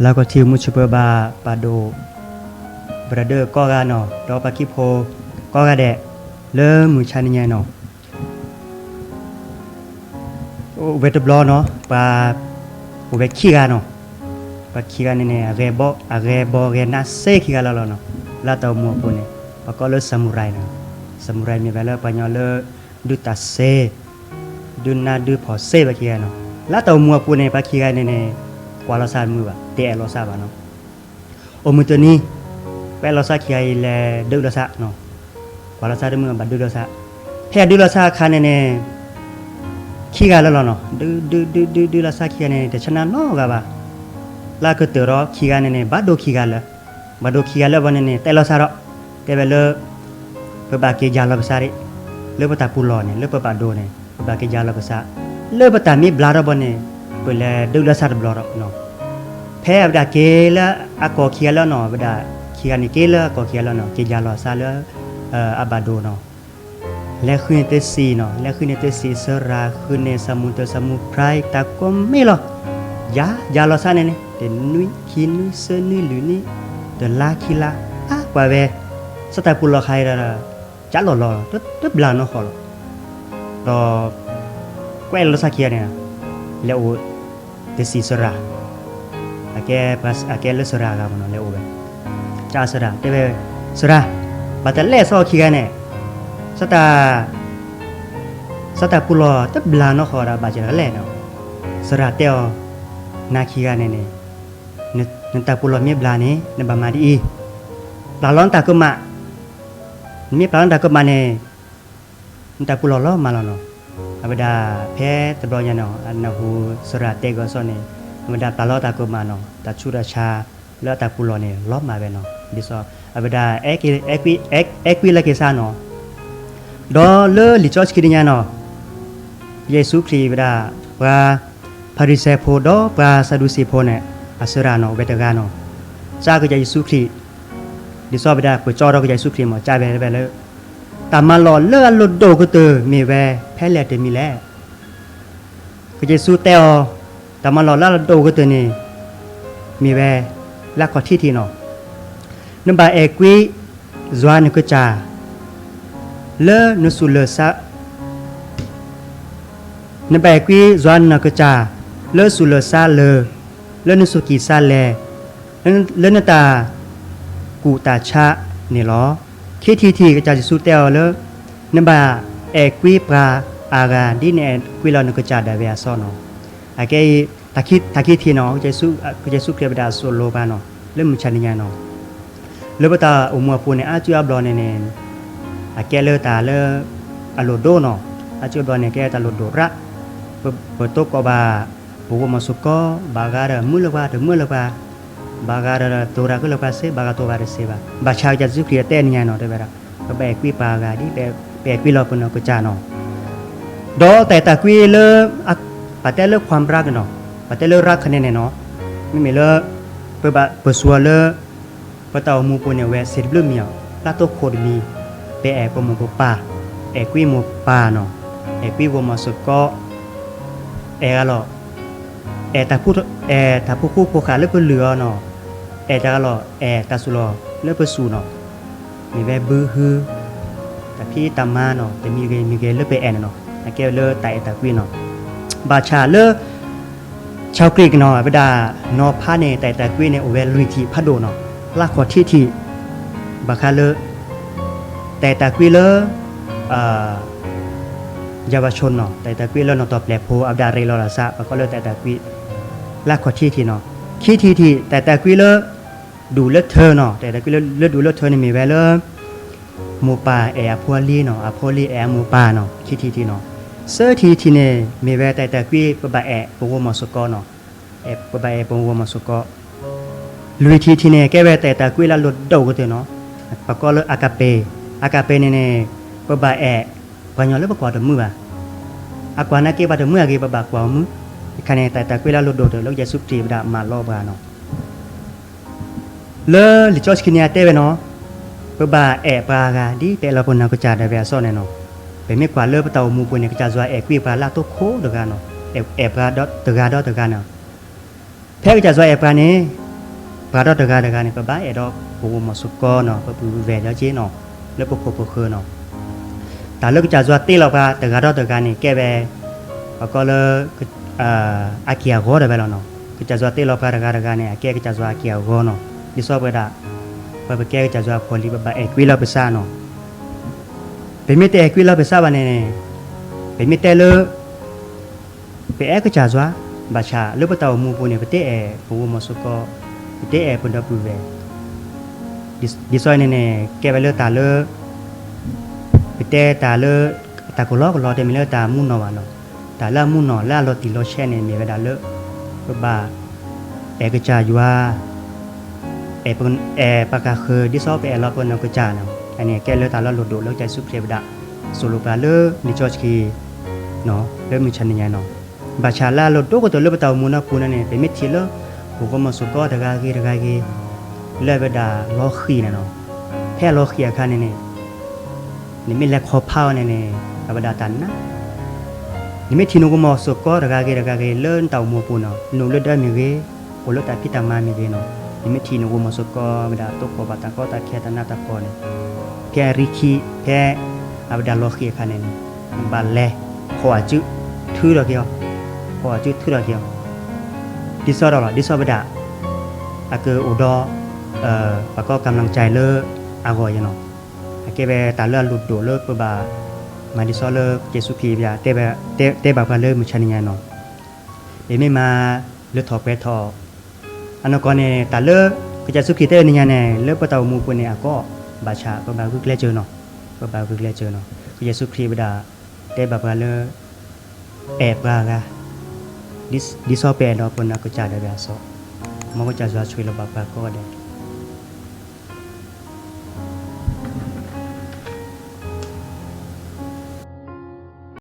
แล้วก็ทิวมุชเปบาปาโดบราเดอร์ก็กาเนาะดอปาคิโพก็กาเดะเลอมือชานิญาเนโอเวทบลอเนาะปาอเวคิกาเนาะปาคิกาเนี่ยเรบอะเรบอเรนาเซคิกาลาเนาะลาตอมัวปุเนปาก็เลซามูไรเนาะซามูไรมีเวลาปาญอเลดูตาเซดูนาดูพอเซบาคิกาเนาะลาตอมัวปุเนปาคิกาเนี่ย ကွာလဆာမှုပါတဲအလောဆာပါနော်အမတနီပဲလောဆာခိုင်လေဒုလဆာနော်ကွာလဆာတမှုဘဒုလဆာဖဲဒုလဆာခါနေနေခီကလောလောနော်ဒုဒုဒုဒုဒုလဆာခီနေတချနာနော်ကပါလာကတရောခီကနေနေဘဒိုခီကလဘဒိုခီကလဘနေနေတဲလောဆာတော့တဲပဲလောပပကေဂျာလောဆာရီလောပတာပူလောနေလောပပဒိုနေပပကေဂျာလောဆာလောပတာမီဘလာရဘနေ เปลดูแลสัตว์บลอร์เนาะแพ้บดาเกลอะกอเคียแล้วเนาะบดาเคียนี่เกลกอเคียแล้วเนาะเกยาลอซาเลเอ่ออาบาโดเนาะและคืนเตซีเนาะและคืนเตซีสราคืนในสมุทรสมุทรไพรตะก็ไม่หรอกยายาลอซาเนี่ยเดนุยคินุยเซนุยหรือนี่เดลาคิลาอะกว่าเวสตาปุลอไคราจัลลอลอตตบลาเนาะขอรอแกวลอซาเคียเนี่ยแล้ว desi sera ake pas ake le sera ga bono le obe cha sera te be sera batal le so ki ga ne sata sata pulo te bla no khora ba jara le no sera te o na ki ga ne ne ne ta pulo mi bla ne ne ba ma di la lon ta ko ma mi pa lon ta ko ma ne ta pulo lo ma lo no အဝဒဖဲတဘလညနောအနဟုစရတေကောစောနေအဝဒတလောတာကုမနောတချူရချာလောတာပူလောနေလောမှာပဲနော်ဒီစောအဝဒအကီအကွီအကွီလက်ကေစာနော်ဒေါ်လလီချော့ချ်ကီညနောယေစုခရီဝဒဘာပါရိစေဖိုဒေါ်ပါဆဒုစီဖိုနေအစရာနောဝေတကနောစာကယေစုခရီဒီစောဝဒပကြောတော့ကယေစုခရီမောကြပဲပဲလေ ตามมาหล่อเลือลุดโดก็เตอมีแวแพ้แลเตมีแลก็จะสู้เตอตามมาหล่อเลือลุดโดก็เตอนี่มีแวลักขอที่ที่เนาะนำบาเอกวิจวนก็จาเลนสุเลซะนำบาเอกวิจวนก็จาเลสุเลซาเลเลนสุกีซาแลเลนตากูตาชะนี่หรอ คิดทีทีก็จะสู้เตลเลยนบาเอกวิปราอารานดินเนกวิลอนก็จะได้เวียซอนอากตะคิดตะคิดทีเนาะจะสู้ก็จะสู้เกบดาโซโลบานาะเริ่มชันญานาะเลบตาอุมัวปูเนอาจูอับลอนเนอาแกเลตาเลอโลโดนาะอาจูบลอนเนแกตาโลโดระเปโตกบาบุวมาสุกอบาการมุลบาเดมุลบา bagara tora ko lepas se baga to bare se ba ba cha ja zu kriya te nya no de bara ko be kwi pa ga di be be kwi lo puno ko cha no do te ta kwi le ak pa te le ความรักเนาะ pa te le รักคะแนนเนาะไม่มี le เปบะเปสัว le ปะตามูปุเนี่ยแวสิบลืมเมียวลาโตโคดมีเปแอปมูปปาแอกวิมูปาเนาะแอกวิวมาสุก็แอกอะลอแอตาพูแอตาผู้คู่ผู้ขาเลือกเหลือเนาะ แอตากะลอแอตาสุลอเลือเปสูเนาะมีแวบือฮือแต่พี่ตามาเนาะแต่มีเกมีเกเลือไปแอนเนาะแต่แกเลือไตตะกวีเนาะบาชาเลือชาวกรีกเนาะเวดานอพาเนแต่ตะกวีเนโอเวลุยทีพะโดเนาะลากขอที่ที่บาคาเลือแต่ตะกวีเลือเยาวชนเนาะแต่ตะกวีเลือเนาะตอบแปลโพอับดาเรลอลาซะก็เลือแต่ตะกวีลากขอที่ที่เนาะขี้ทีทีแต่แต่กุยเลอ ดูเลือดเธอเนาะแต่แต่กุยเลือดดูเลือดเธอนี่มีแวเลหมูป่าแอร์พัวลีเนาะอะพัวลีแอร์หมูป่าเนาะขี้ทีทีเนาะเซอร์ทีทีเนี่ยมีแวแต่แต่กุยปะบะแอร์ปะวมอสกอเนาะแอร์ปะบะแอร์ปะวมอสกอลุยทีทีเนี่ยแกแวแต่แต่กุยละลดดก็เตเนาะปะก็เลอากาเปอากาเปเนี่ยเนี่ยปะบะแอร์ปะญอเลปะกว่าตะมืออะอากว่านะเกบะตะมือเกบะบะกว่ามือคะแนนแต่แต่กุยลาลุดโดดแล้วจะสุปตีบดามาลอบาเนาะ เลอลิจอสคิเนียเตเวเนาะเปบาแอบปากาดีแต่ละปนก็จาได้เวซอเนาะเป็นไม่กว่าเลอปะเตามูปุเนี่ยก็จะซว่าแอบกุยปลาลาโตโคดกาเนาะแอบแอบปลาดอตกาดอตกาเนาะแพ้ก็จะซว่าแอบปลานี้ ปาดอตะกาตะกาเนี่ยปะบ้าเอดอกปูมอสุกอเนาะปะปูแวเจ้าเจเนาะแล้วปะโคปะเคเนาะตาเลิกจะจวตีเราปะตะกาดอตะกาเนี่ยแกแบปะก็เลอ่าอาเกียโกได้ไปแล้วเนาะก็จะจวตีเราปะตะกาตะกาเนี่ยแกก็จะจวอาเกียโกเนาะ ดิซอเปดาปะปะแกก็จะจวพอลีปะบะเอควิลาเปซาเนาะเป็นมิเตเอควิลาเปซาบะเนี่ยเป็นมิเตเลเปเอก็จะจวบาชาเลปะตามูปูเนี่ยปะเตเอปูมอสุกอ เตะปุ่นดับเวดิดิซอยเนี่ยเนี่ยแกไปเลอตาเลอไปเตะตาเลอตาก็ล้อก็ล้อเตมีเลอตามุ่นนอวาเนาะตาละมุ่นนอละรถติรถแช่เนี่ยมีเวลาเลอก็บาเอกจาอยู่ว่า เอปนเอปากาคือดิซอไปเอลอปนก็จาเนาะอันนี้แกเลอตาละรถโดเลอใจสุเพรบดาสุรุปาเลอนิจอชคีเนาะเลอมีชันเนี่ยเนาะบาชาละรถโตก็ตัวเลอปตามูนะปูนั่นเนี่ยเป็นมิตรทีเลอผมก็มาสุก็ตะกากีตะกากีเลเวดาล้อขีนะเนาะแพ้ล้อขีอาคารนี่นี่นี่ไม่แลกคอเผาเนี่ยนี่อบดาตันนะนี่ไม่ทีนุก็มาสุก็ตะกากีตะกากีเลิ่อนเต่ามัวปูเนาะนูเลือดได้มีเกโอลตาพิตามามีเกเนาะ นี่ไม่ทีนุก็มาสุก็บดาตกก็บาตังก็ตาแค่ตานาตะกอเนี่ยแกริคีแกอบดาล้อขีอาคารนี่บาแลขวาจึทื่อดอกเกียวขวาจึทื่อดอกเกียวดิซอดอลดิซอบดาอาเกออุดอเอ่อปะก็กำลังใจเลออากอยเนาะอาเกเบตาเลือลุดโดเลอปบามาดิซอเลอเจสุพีบยาเตเบเตเตบาบาเลอมุชานิยาเนาะเอไม่มาเลอทอเปทอ อันนกอเนตาเลอกจะสุพีเตนิยาเนเลอปะตามูปุเนอาก็บาชาปบากุกเลเจอเนาะปบากุกเลเจอเนาะกจะสุพีบดาเตบาบาเลอแอบกากา dis diso pe no pun aku cara biasa mau aku cara